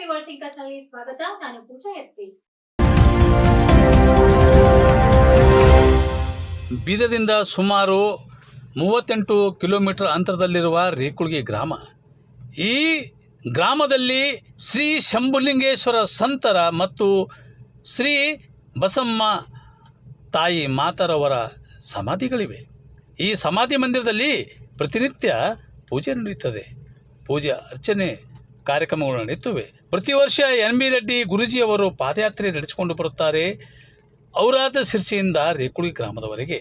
ನಲ್ಲಿ ಸ್ವಾಗತ. ನಾನು ಪೂಜಾ ಎಸ್ಪಿ ಬೀದದಿಂದ ಸುಮಾರು ಮೂವತ್ತೆಂಟು ಕಿಲೋಮೀಟರ್ ಅಂತರದಲ್ಲಿರುವ ರೇಕುಳ್ಗಿ ಗ್ರಾಮ. ಈ ಗ್ರಾಮದಲ್ಲಿ ಶ್ರೀ ಶಂಭುಲಿಂಗೇಶ್ವರ ಸಂತರ ಮತ್ತು ಶ್ರೀ ಬಸಮ್ಮ ತಾಯಿ ಮಾತರವರ ಸಮಾಧಿಗಳಿವೆ. ಈ ಸಮಾಧಿ ಮಂದಿರದಲ್ಲಿ ಪ್ರತಿನಿತ್ಯ ಪೂಜೆ ನಡೆಯುತ್ತದೆ. ಪೂಜೆ, ಅರ್ಚನೆ ಕಾರ್ಯಕ್ರಮಗಳು ನಡೆಯುತ್ತವೆ ಪ್ರತಿ ವರ್ಷ ಎನ್ ಬಿ ರೆಡ್ಡಿ ಗುರೂಜಿಯವರು ಪಾದಯಾತ್ರೆ ನಡೆಸಿಕೊಂಡು ಬರುತ್ತಾರೆ. ಔರಾದ ಶಿರ್ಸಿಯಿಂದ ರೇಕುಳಿ ಗ್ರಾಮದವರೆಗೆ.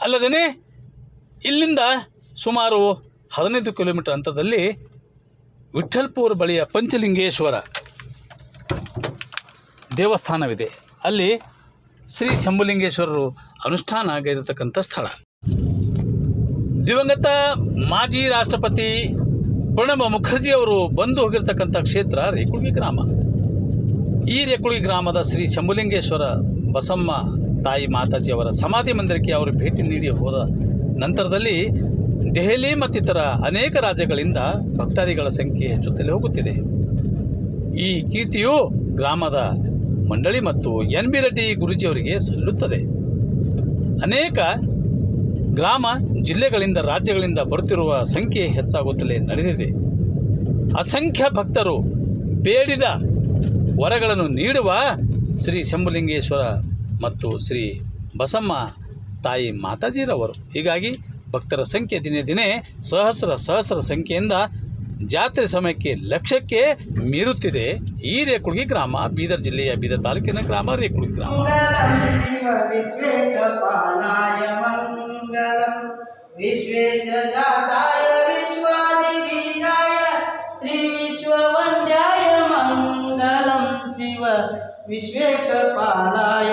ಅಲ್ಲದೇ ಇಲ್ಲಿಂದ ಸುಮಾರು ಹದಿನೈದು ಕಿಲೋಮೀಟರ್ ಹಂತದಲ್ಲಿ ವಿಠಲ್ಪುರ್ ಬಳಿಯ ಪಂಚಲಿಂಗೇಶ್ವರ ದೇವಸ್ಥಾನವಿದೆ. ಅಲ್ಲಿ ಶ್ರೀ ಶಂಭುಲಿಂಗೇಶ್ವರರು ಅನುಷ್ಠಾನ ಆಗಿರತಕ್ಕಂಥ ಸ್ಥಳ. ದಿವಂಗತ ಮಾಜಿ ರಾಷ್ಟ್ರಪತಿ ಪ್ರಣಬ್ ಮುಖರ್ಜಿ ಅವರು ಬಂದು ಹೋಗಿರ್ತಕ್ಕಂಥ ಕ್ಷೇತ್ರ ರೇಕುಳ್ಗಿ ಗ್ರಾಮ. ಈ ರೇಕುಳಿ ಗ್ರಾಮದ ಶ್ರೀ ಶಂಭುಲಿಂಗೇಶ್ವರ ಬಸಮ್ಮ ತಾಯಿ ಮಾತಾಜಿಯವರ ಸಮಾಧಿ ಮಂದಿರಕ್ಕೆ ಅವರು ಭೇಟಿ ನೀಡಿ ಹೋದ ನಂತರದಲ್ಲಿ ದೆಹಲಿ ಮತ್ತಿತರ ಅನೇಕ ರಾಜ್ಯಗಳಿಂದ ಭಕ್ತಾದಿಗಳ ಸಂಖ್ಯೆ ಹೆಚ್ಚುತ್ತಲೇ ಹೋಗುತ್ತಿದೆ. ಈ ಕೀರ್ತಿಯು ಗ್ರಾಮದ ಮಂಡಳಿ ಮತ್ತು ಎನ್ ಬಿ ರೆಡ್ಡಿ ಗುರೂಜಿಯವರಿಗೆ ಸಲ್ಲುತ್ತದೆ. ಅನೇಕ ಗ್ರಾಮ ಜಿಲ್ಲೆಗಳಿಂದ ರಾಜ್ಯಗಳಿಂದ ಬರುತ್ತಿರುವ ಸಂಖ್ಯೆ ಹೆಚ್ಚಾಗುತ್ತಲೇ ನಡೆದಿದೆ. ಅಸಂಖ್ಯ ಭಕ್ತರು ಬೇಡಿದ ವರಗಳನ್ನು ನೀಡುವ ಶ್ರೀ ಶಂಭುಲಿಂಗೇಶ್ವರ ಮತ್ತು ಶ್ರೀ ಬಸಮ್ಮ ತಾಯಿ ಮಾತಾಜಿರವರು. ಹೀಗಾಗಿ ಭಕ್ತರ ಸಂಖ್ಯೆ ದಿನೇ ದಿನೇ ಸಹಸ್ರ ಸಹಸ್ರ ಸಂಖ್ಯೆಯಿಂದ ಜಾತ್ರೆ ಸಮಯಕ್ಕೆ ಲಕ್ಷಕ್ಕೆ ಮೀರುತ್ತಿದೆ. ಈ ರೇಕುಳ್ಗಿ ಗ್ರಾಮ, ಬೀದರ್ ಜಿಲ್ಲೆಯ ಬೀದರ್ ತಾಲೂಕಿನ ಗ್ರಾಮ ರೇಕುಳಗಿ ಗ್ರಾಮ. विश्वेशदाताय विश्वादिबीजाय श्रीविश्ववन्द्याय मङ्गलं शिव विश्वेकपालाय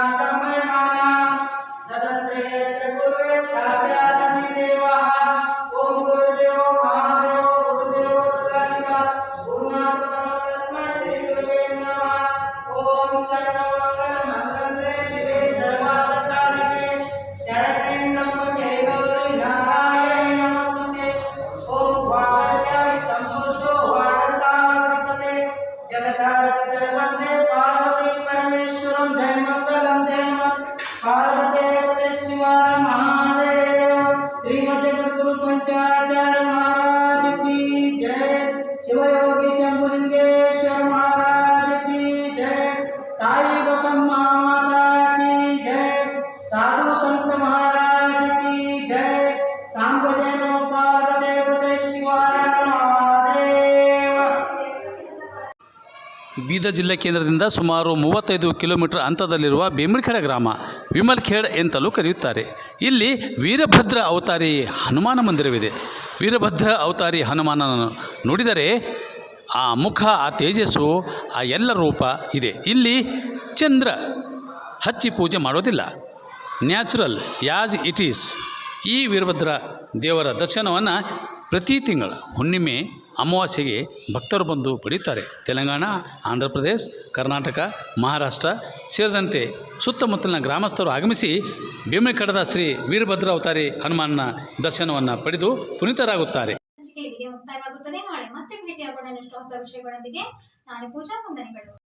श्रीमद जगद्गुरु पंचाचार्य महाराज की जय। शिवयोगी शंभुलिंगेश्वर महाराज की जय। ताई बसम्मा ಬೀದರ್ ಜಿಲ್ಲೆ ಕೇಂದ್ರದಿಂದ ಸುಮಾರು ಮೂವತ್ತೈದು ಕಿಲೋಮೀಟರ್ ಅಂತರದಲ್ಲಿರುವ ಭೀಮಲ್ಖೇಡ ಗ್ರಾಮ, ವಿಮಲ್ಖೇಡ್ ಎಂತಲೂ ಕರೆಯುತ್ತಾರೆ. ಇಲ್ಲಿ ವೀರಭದ್ರ ಅವತಾರಿ ಹನುಮಾನ ಮಂದಿರವಿದೆ. ವೀರಭದ್ರ ಅವತಾರಿ ಹನುಮಾನನನ್ನು ನೋಡಿದರೆ ಆ ಮುಖ, ಆ ತೇಜಸ್ಸು, ಆ ಎಲ್ಲ ರೂಪ ಇದೆ. ಇಲ್ಲಿ ಚಂದ್ರ ಹಚ್ಚಿ ಪೂಜೆ ಮಾಡೋದಿಲ್ಲ. ನ್ಯಾಚುರಲ್ ಯಾಜ್ ಇಟ್ ಈಸ್ ಈ ವೀರಭದ್ರ ದೇವರ ದರ್ಶನವನ್ನು ಪ್ರತಿ ತಿಂಗಳ, ಹುಣ್ಣಿಮೆ ಅಮಾವಾಸ್ಯೆಗೆ ಭಕ್ತರು ಬಂದು ಪಡೆಯುತ್ತಾರೆ. ತೆಲಂಗಾಣ, ಆಂಧ್ರ ಪ್ರದೇಶ, ಕರ್ನಾಟಕ, ಮಹಾರಾಷ್ಟ್ರ ಸೇರಿದಂತೆ ಸುತ್ತಮುತ್ತಲಿನ ಗ್ರಾಮಸ್ಥರು ಆಗಮಿಸಿ ಭೀಮಕಡದ ಶ್ರೀ ವೀರಭದ್ರ ಅವತಾರಿ ಹನುಮಾನ್ನ ದರ್ಶನವನ್ನು ಪಡೆದು ಪುನೀತರಾಗುತ್ತಾರೆ. ಮುಕ್ತಾಯವಾಗುತ್ತದೆ. ನಾಳೆ ಮತ್ತೆ ಭೇಟಿಯಾಗೋಣ. ಹೊಸ ವಿಷಯಗಳೊಂದಿಗೆ ನಾಳೆ ಪೂಜಾ ವಂದನೆಗಳು.